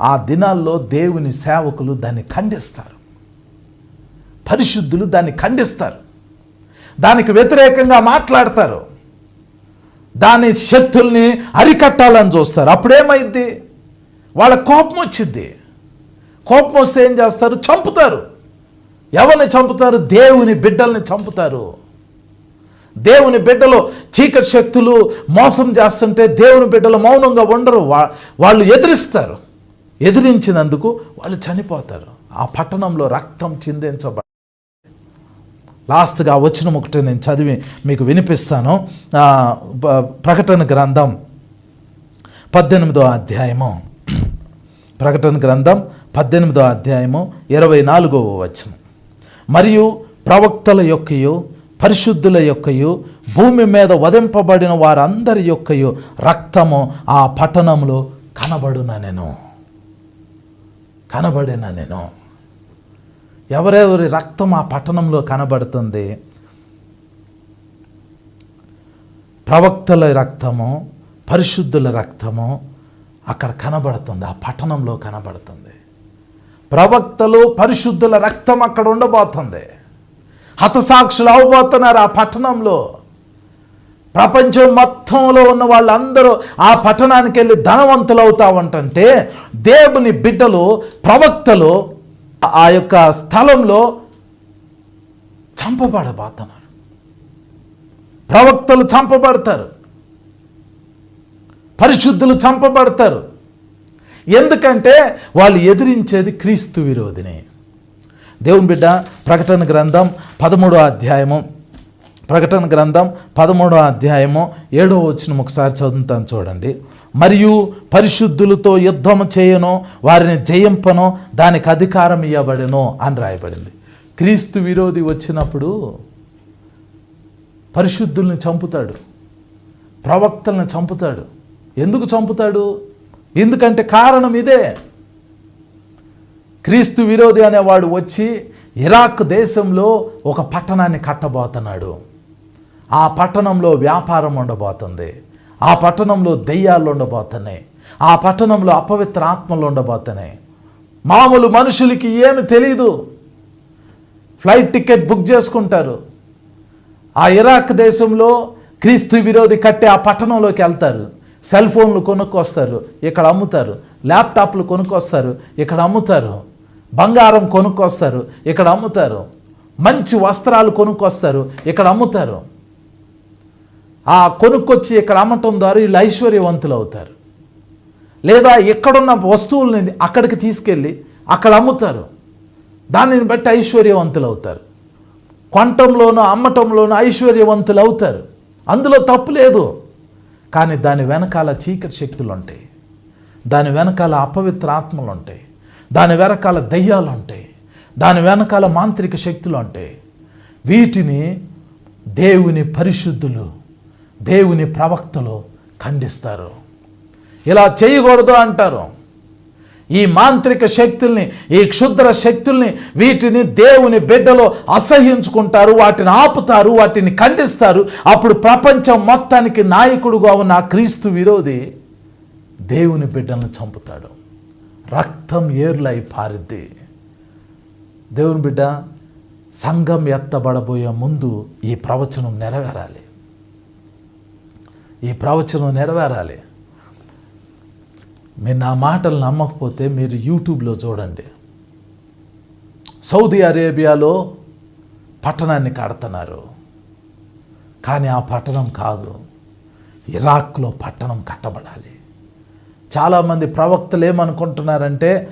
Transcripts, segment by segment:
ఆ దినాల్లో దేవుని సేవకులు దాన్ని ఖండిస్తారు. పరిశుద్ధులు దాన్ని ఖండిస్తారు. దానికి వ్యతిరేకంగా మాట్లాడతారు. దాని శక్తుల్ని అరికట్టాలని చూస్తారు. అప్పుడేమైద్ది? వాళ్ళ కోపం వచ్చింది కోపం వస్తే ఏం చేస్తారు? చంపుతారు. ఎవరిని చంపుతారు? దేవుని బిడ్డల్ని చంపుతారు. దేవుని బిడ్డలు చీకటి శక్తులు మోసం చేస్తుంటే దేవుని బిడ్డలు మౌనంగా ఉండరు. వా- వాళ్ళు ఎదిరిస్తారు. ఎదిరించినందుకు వాళ్ళు చనిపోతారు. ఆ పట్టణంలో రక్తం చిందించబ లాస్ట్గా వచ్చిన ఒకటి నేను చదివి మీకు వినిపిస్తాను. ప్రకటన గ్రంథం పద్దెనిమిదో అధ్యాయము. ప్రకటన గ్రంథం పద్దెనిమిదో అధ్యాయము ఇరవై నాలుగవ వచనం. మరియు ప్రవక్తల యొక్కయు పరిశుద్ధుల యొక్కయు భూమి మీద వధింపబడిన వారందరి యొక్కయు రక్తము ఆ పట్టణంలో కనబడున నేను కనబడిన నేను. ఎవరెవరి రక్తం ఆ పట్టణంలో కనబడుతుంది? ప్రవక్తల రక్తము పరిశుద్ధుల రక్తము అక్కడ కనబడుతుంది ఆ పట్టణంలో కనబడుతుంది. ప్రవక్తలు పరిశుద్ధుల రక్తం అక్కడ ఉండబోతుంది. హతసాక్షులు అవబోతున్నారు ఆ పట్టణంలో. ప్రపంచం మొత్తంలో ఉన్న వాళ్ళందరూ ఆ పట్టణానికి వెళ్ళి ధనవంతులు అవుతా ఉంటంటే దేవుని బిడ్డలు ప్రవక్తలు ఆ యొక్క స్థలంలో చంపబడబోతున్నారు. ప్రవక్తలు చంపబడతారు. పరిశుద్ధులు చంపబడతారు. ఎందుకంటే వాళ్ళు ఎదిరించేది క్రీస్తు విరోధిని. దేవుని బిడ్డ ప్రకటన గ్రంథం పదమూడో అధ్యాయము ప్రకటన గ్రంథం పదమూడో అధ్యాయము ఏడో వచ్చిన ఒకసారి చదువుతాను చూడండి. మరియు పరిశుద్ధులతో యుద్ధము చేయను వారిని జయింపను దానికి అధికారం ఇవ్వబడను అని రాయబడింది. క్రీస్తు విరోధి వచ్చినప్పుడు పరిశుద్ధుల్ని చంపుతాడు ప్రవక్తలను చంపుతాడు. ఎందుకు చంపుతాడు? ఎందుకంటే కారణం ఇదే. క్రీస్తు విరోధి అనేవాడు వచ్చి ఇరాక్ దేశంలో ఒక పట్టణాన్ని కట్టబోతున్నాడు. ఆ పట్టణంలో వ్యాపారం ఉండబోతుంది. ఆ పట్టణంలో దెయ్యాలు ఉండబోతున్నాయి. ఆ పట్టణంలో అపవిత్ర ఆత్మలు ఉండబోతున్నాయి. మామూలు మనుషులకి ఏమి తెలియదు ఫ్లైట్ టికెట్ బుక్ చేసుకుంటారు. ఆ ఇరాక్ దేశంలో క్రీస్తు విరోధి కట్టే ఆ పట్టణంలోకి వెళ్తారు. సెల్ ఫోన్లు కొనుక్కొస్తారు. ఇక్కడ అమ్ముతారు. ల్యాప్టాప్లు కొనుక్కొస్తారు. ఇక్కడ అమ్ముతారు. బంగారం కొనుక్కొస్తారు. ఇక్కడ అమ్ముతారు. మంచి వస్త్రాలు కొనుక్కొస్తారు. ఇక్కడ అమ్ముతారు. ఆ కొనుక్కొచ్చి ఇక్కడ అమ్మటం ద్వారా వీళ్ళు ఐశ్వర్యవంతులు అవుతారు. లేదా ఎక్కడున్న వస్తువులని అక్కడికి తీసుకెళ్ళి అక్కడ అమ్ముతారు. దానిని బట్టి ఐశ్వర్యవంతులు అవుతారు. కొంటంలోనూ అమ్మటంలోనూ ఐశ్వర్యవంతులు అవుతారు. అందులో తప్పు లేదు. కానీ దాని వెనకాల చీకటి శక్తులు ఉంటాయి. దాని వెనకాల అపవిత్ర ఆత్మలు ఉంటాయి. దాని వెనకాల దయ్యాలు ఉంటాయి. దాని వెనకాల మాంత్రిక శక్తులు ఉంటాయి. వీటిని దేవుని పరిశుద్ధులు దేవుని ప్రవక్తలు ఖండిస్తారు. ఇలా చేయకూడదు అంటారు. ఈ మాంత్రిక శక్తుల్ని ఈ క్షుద్ర శక్తుల్ని వీటిని దేవుని బిడ్డలో అసహ్యించుకుంటారు వాటిని ఆపుతారు వాటిని ఖండిస్తారు. అప్పుడు ప్రపంచం మొత్తానికి నాయకుడుగా ఉన్న క్రీస్తు విరోధి దేవుని బిడ్డలను చంపుతాడు. రక్తం ఏర్లై పారిద్ది. దేవుని బిడ్డ సంఘం ఎత్తబడబోయే ముందు ఈ ప్రవచనం నెరవేరాలి. ఈ ప్రవచనం నెరవేరాలి. మీరు నా మాటలు నమ్మకపోతే మీరు యూట్యూబ్లో చూడండి. సౌదీ అరేబియాలో పట్టణాన్ని కడుతున్నారు. కానీ ఆ పట్టణం కాదు. ఇరాక్లో పట్టణం కట్టబడాలి. చాలామంది ప్రవక్తలు ఏమనుకుంటున్నారంటే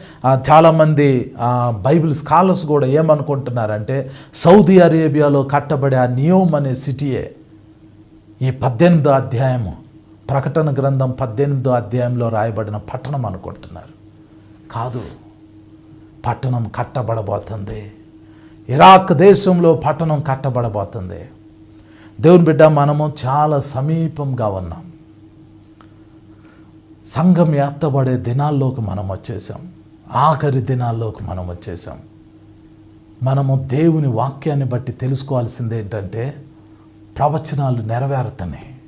చాలామంది బైబిల్ స్కాలర్స్ కూడా ఏమనుకుంటున్నారంటే సౌదీ అరేబియాలో కట్టబడే ఆ నియోమ్ అనే సిటీయే ఈ పద్దెనిమిదో అధ్యాయము ప్రకటన గ్రంథం పద్దెనిమిదో అధ్యాయంలో రాయబడిన పట్టణం అనుకుంటున్నారు. కాదు పట్టణం కట్టబడబోతుంది. ఇరాక్ దేశంలో పట్టణం కట్టబడబోతుంది. దేవుని బిడ్డ మనము చాలా సమీపంగా ఉన్నాం. సంఘం ఎత్తబడే దినాల్లోకి మనం వచ్చేసాం. ఆఖరి దినాల్లోకి మనం వచ్చేసాం. మనము దేవుని వాక్యాన్ని బట్టి తెలుసుకోవాల్సింది ఏంటంటే ప్రవచనాలు నెరవేరుతున్నాయి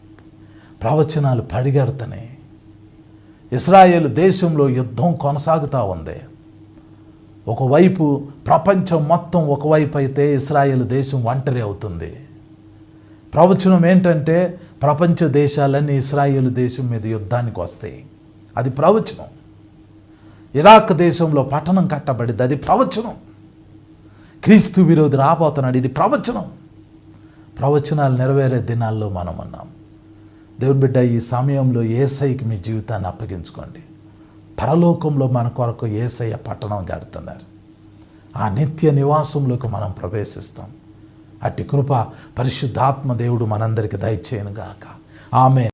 ప్రవచనాలు పడిగడుతున్నాయి ఇస్రాయేల్ దేశంలో యుద్ధం కొనసాగుతూ ఉంది. ఒకవైపు ప్రపంచం మొత్తం ఒకవైపు అయితే ఇస్రాయేల్ దేశం ఒంటరి అవుతుంది. ప్రవచనం ఏంటంటే ప్రపంచ దేశాలన్నీ ఇస్రాయేల్ దేశం మీద యుద్ధానికి వస్తాయి. అది ప్రవచనం. ఇరాక్ దేశంలో పట్టణం కట్టబడింది. అది ప్రవచనం. క్రీస్తు విరోధి రాబోతున్నాడు. ఇది ప్రవచనం. ప్రవచనాలు నెరవేరే దినాల్లో మనం ఉన్నాం. దేవుని బిడ్డ ఈ సమయంలో ఏసైకి మీ జీవితాన్ని అప్పగించుకోండి. పరలోకంలో మన కొరకు ఏసయ్య పట్టణం గడుతున్నారు ఆ నిత్య నివాసంలోకి మనం ప్రవేశిస్తాం. అట్టి కృప పరిశుద్ధాత్మ దేవుడు మనందరికి దయచేయనుగాక. ఆమె